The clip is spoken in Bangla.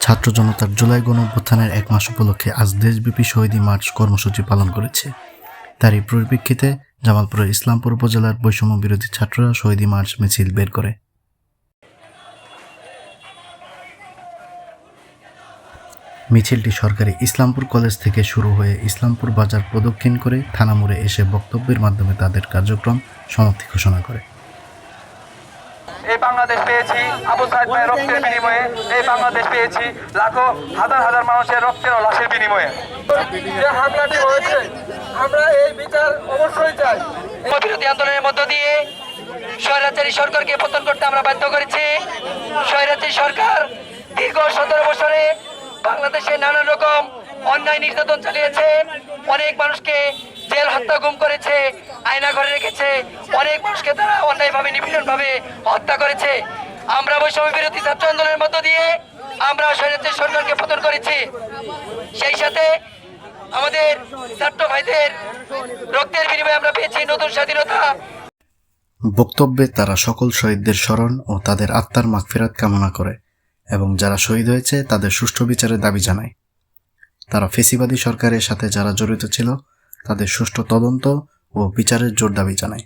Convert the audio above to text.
ছাত্র জনতার জুলাই গণ অভ্যুত্থানের এক মাস উপলক্ষে আজ দেশব্যাপী শহীদী মার্চ কর্মসূচি পালন করেছে। তার এই পরিপ্রেক্ষিতে জামালপুরের ইসলামপুর উপজেলার বৈষম্য বিরোধী ছাত্ররা শহীদী মার্চ মিছিল বের করে। মিছিলটি সরকারি ইসলামপুর কলেজ থেকে শুরু হয়ে ইসলামপুর বাজার প্রদক্ষিণ করে থানা মোড়ে এসে বক্তব্যের মাধ্যমে তাদের কার্যক্রম সমাপ্তি ঘোষণা করে। এই বাংলাদেশ পেয়েছি। আবু সাইদ ভাইয়ের রক্তের বিনিময়ে। এই বাংলাদেশ পেয়েছি। লাখো হাজার হাজার মানুষের রক্তের ও লাশের বিনিময়ে। যে হামলাটি হয়েছে আমরা এই বিচার অবশ্যই চাই। বিরোধী আন্দোলনের মধ্য দিয়ে স্বৈরাচারী সরকারকে পতন করতে আমরা বাধ্য করেছি। স্বৈরাচারী সরকার দীর্ঘ সতেরো বছরে বাংলাদেশে নানান রকম অন্যায় নির্যাতন চালিয়েছে। অনেক মানুষকে জেল হত্যা গুম করেছে, আয়না ঘরে রেখেছে। অনেক মানুষকে তারা অন্যায়ভাবে, নিপীড়নভাবে হত্যা করেছে। আমরা বৈষম্য বিরোধী ছাত্র আন্দোলনের মধ্য দিয়ে আমরা স্বৈরাচারী সরকারকে পতন করেছি। সেই সাথে আমাদের ছাত্র ভাইদের রক্তের বিনিময়ে আমরা পেয়েছি নতুন স্বাধীনতা। বক্তব্যে তারা সকল শহীদদের স্মরণ ও তাদের আত্মার মাগফিরাত কামনা করে এবং যারা শহীদ হয়েছে তাদের সুষ্ঠু বিচারের দাবি জানায়। তারা ফেসিবাদী সরকারের সাথে যারা জড়িত ছিল তাদের সুষ্ঠু তদন্ত ও বিচারের জোর দাবি জানায়।